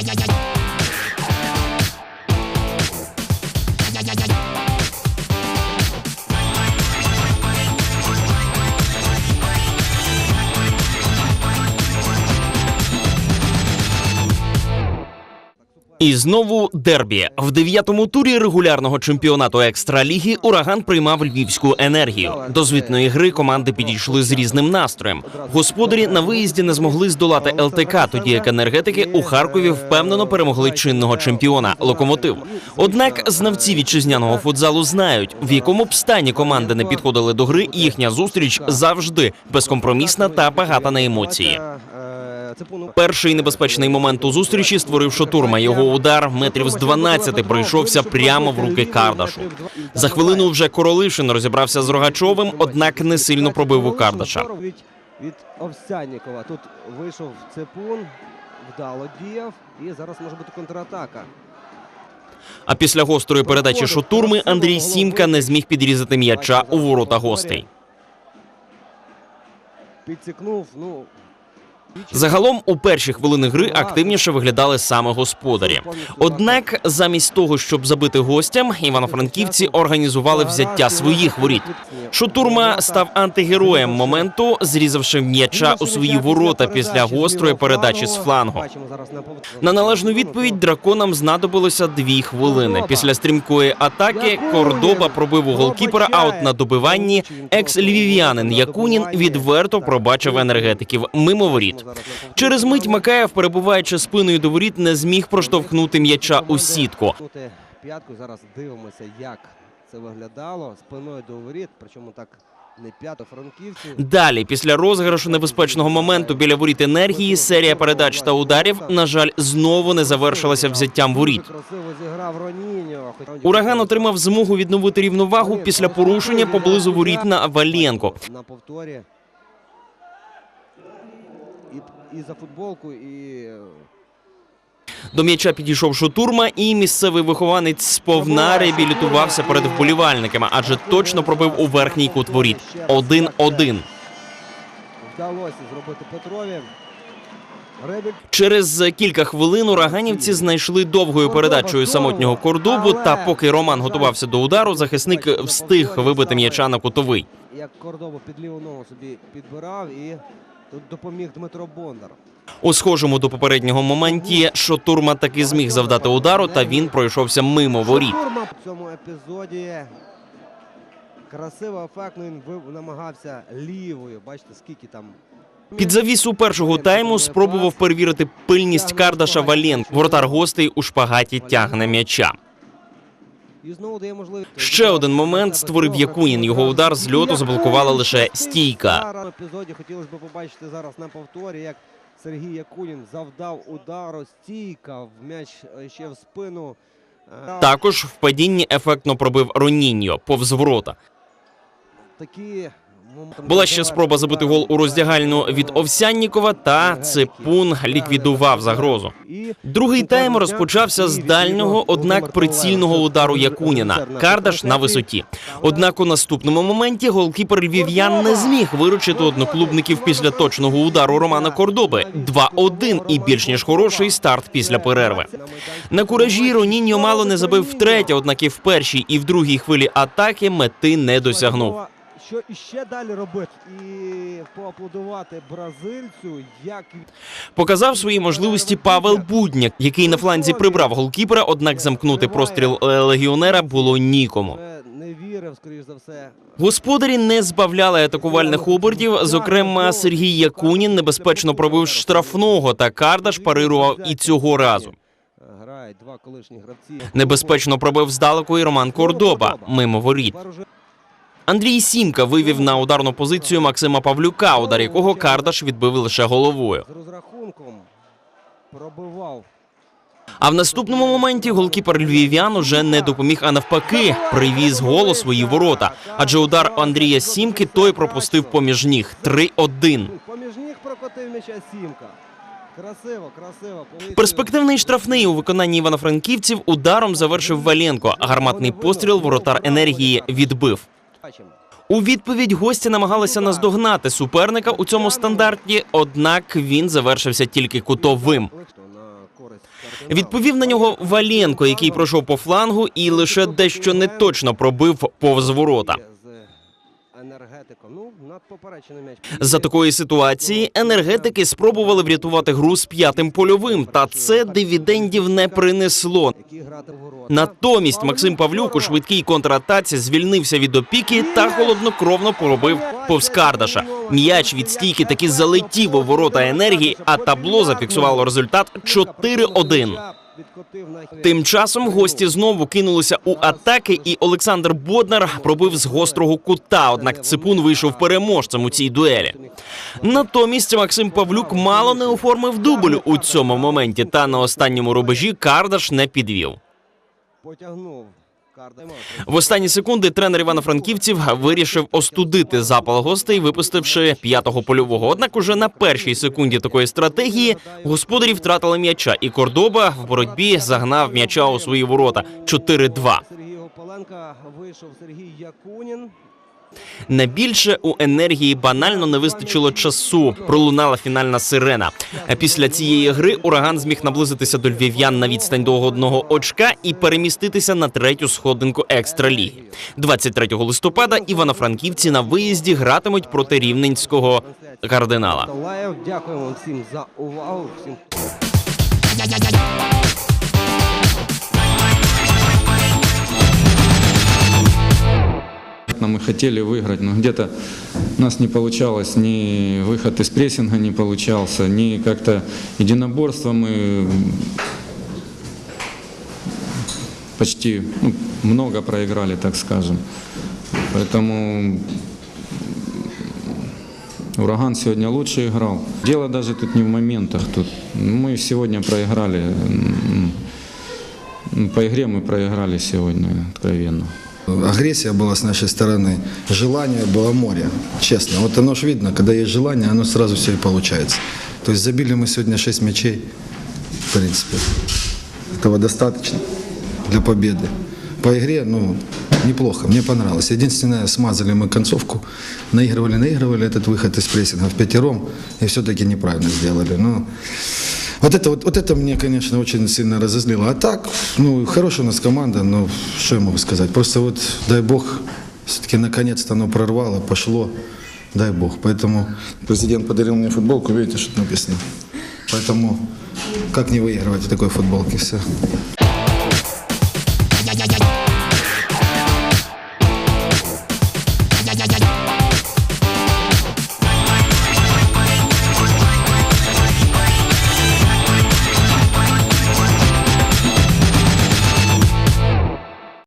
ai, ai, ai. І знову дербі в дев'ятому турі регулярного чемпіонату екстраліги ураган приймав львівську енергію. До звітної гри команди підійшли з різним настроєм. Господарі на виїзді не змогли здолати ЛТК, тоді як енергетики у Харкові впевнено перемогли чинного чемпіона локомотив. Однак знавці вітчизняного футзалу знають, в якому б стані команди не підходили до гри, їхня зустріч завжди безкомпромісна та багата на емоції. Перший небезпечний момент у зустрічі створив Шотурма. Його удар метрів з 12 прийшовся прямо в руки Кардашу. За хвилину вже Королишин розібрався з Рогачовим, однак не сильно пробив у Кардаша. Від, від Овсяннікова. Тут вийшов Цепун, вдало діяв, і зараз може бути контратака. А після гострої передачі Шотурми Андрій Сімка не зміг підрізати м'яча у ворота гостей. Підсікнув, ну. Загалом у перші хвилини гри активніше виглядали саме господарі. Однак, замість того, щоб забити гостям, івано-франківці організували взяття своїх воріт. Шотурма став антигероєм моменту, зрізавши м'яча у свої ворота після гострої передачі з флангу. На належну відповідь драконам знадобилося дві хвилини. Після стрімкої атаки Кордоба пробив у голкіпера. А от на добиванні екс-львів'янин Якунін відверто пробачив енергетиків мимо воріт. Через мить Макаєв, перебуваючи спиною до воріт, не зміг проштовхнути м'яча у сітку. П'ятку зараз дивимося, як це виглядало спиною до воріт, причому так не п'ято франківці. Далі, після розіграшу небезпечного моменту біля воріт енергії, серія передач та ударів, на жаль, знову не завершилася взяттям воріт. Красиво зіграв Роніньо. Ураган отримав змогу відновити рівновагу після порушення поблизу воріт на Валенко. На повторі. І, і за футболку, і До м'яча підійшов Шотурма, і місцевий вихованець сповна реабілітувався перед вболівальниками, адже точно пробив у верхній кут воріт. 1-1. вдалося зробити Петрові. Через кілька хвилин ураганівці знайшли довгою передачею самотнього кордобу. Та поки Роман готувався до удару, захисник встиг вибити м'яча на кутовий. як Кордобу під ліву ногу собі підбирав і тут допоміг Дмитро Бондар. У схожому до попереднього моменті Шотурма таки зміг завдати удару, та він пройшовся мимо воріт. В цьому епізоді красиво, ефектно він намагався лівою. Бачите, скільки там. Під завісу першого тайму спробував перевірити пильність Кардаша Валєн. Воротар гостей у шпагаті тягне м'яча. Ще один момент створив Якунін. Його удар з льоту заблокувала лише стійка. Епізоді хотілося б побачити зараз на повторі, як Сергій Якунін завдав удару стійка в м'яч е, ще в спину. Е, Також в падінні ефектно пробив Роніньо повз ворота. Такі Була ще спроба забити гол у роздягальну від Овсяннікова, та Ципун ліквідував загрозу. Другий тайм розпочався з дальнього, однак прицільного удару Якуніна. Кардаш на висоті. Однак у наступному моменті голкіпер львів'ян не зміг виручити одноклубників після точного удару Романа Кордоби. 2-1 і більш ніж хороший старт після перерви. На куражі Роніньо мало не забив втретє, однак і в першій, і в другій хвилі атаки мети не досягнув. Що іще далі робити? І поаплодувати бразильцю, як Показав свої можливості Павел Будняк, який на фланзі прибрав голкіпера, однак замкнути простріл е, легіонера було нікому. не вірив, скоріш за все. Господарі не збавляли атакувальних обертів. Зокрема, Сергій Якунін небезпечно пробив штрафного, та Кардаш парирував і цього разу. Грають два колишні гравці. Небезпечно пробив здалеку і Роман Кордоба мимо воріт. Андрій Сімка вивів на ударну позицію Максима Павлюка, удар якого Кардаш відбив лише головою. розрахунком пробивав. А в наступному моменті голкіпер львів'ян уже не допоміг, а навпаки, привіз гол у свої ворота. Адже удар Андрія Сімки той пропустив поміж ніг 3-1. Поміж ніг прокотив м'яча сімка. Красиво, красиво. Перспективний штрафний у виконанні івано-франківців ударом завершив Валенко. Гарматний постріл воротар енергії відбив. У відповідь гості намагалися наздогнати суперника у цьому стандарті, однак він завершився тільки кутовим. Відповів на нього Валенко, який пройшов по флангу і лише дещо неточно пробив повз ворота. З енергетиком. Ну, над поперечений м'яч. За такої ситуації енергетики спробували врятувати гру з п'ятим польовим, та це дивідендів не принесло. Натомість Максим Павлюк у швидкій контратаці звільнився від опіки та холоднокровно поробив повз Кардаша. М'яч від стійки таки залетів у ворота енергії, а табло зафіксувало результат 4-1. Тим часом гості знову кинулися у атаки, і Олександр Боднар пробив з гострого кута. Однак Ципун вийшов переможцем у цій дуелі. Натомість Максим Павлюк мало не оформив дубль у цьому моменті. Та на останньому рубежі Кардаш не підвів. Потягнув. В останні секунди тренер Івано-Франківців вирішив остудити запал гостей, випустивши п'ятого польового. Однак уже на першій секунді такої стратегії господарі втратили м'яча, і Кордоба в боротьбі загнав м'яча у свої ворота 4-2. Сергій Гополенка вийшов Сергій Якунін. На більше у енергії банально не вистачило часу. Пролунала фінальна сирена. Після цієї гри ураган зміг наблизитися до львів'ян на відстань до одного очка і переміститися на третю сходинку екстраліги. 23 листопада івано-франківці на виїзді гратимуть проти рівненського кардинала. Дякуємо всім за увагу. Всім Мы хотели выиграть, но где-то у нас не получалось, ни выход из прессинга не получался, ни как-то единоборство мы почти ну, много проиграли, так скажем. Поэтому Ураган сегодня лучше играл. Дело даже тут не в моментах. Тут мы сегодня проиграли. По игре мы проиграли сегодня, откровенно. Агрессия была с нашей стороны, желание было море, честно. Вот оно ж видно, когда есть желание, оно сразу все и получается. То есть забили мы сегодня 6 мячей, в принципе. Этого достаточно для победы. По игре, ну, неплохо, мне понравилось. Единственное, смазали мы концовку, наигрывали, наигрывали этот выход из прессинга в пятером, и все-таки неправильно сделали. Ну, вот это, вот, вот это мне, конечно, очень сильно разозлило. А так, ну, хорошая у нас команда, но что я могу сказать? Просто вот, дай бог, все-таки наконец-то оно прорвало, пошло, дай бог. Поэтому президент подарил мне футболку, видите, что написано. Поэтому как не выигрывать в такой футболке, все. yeah, yeah, yeah.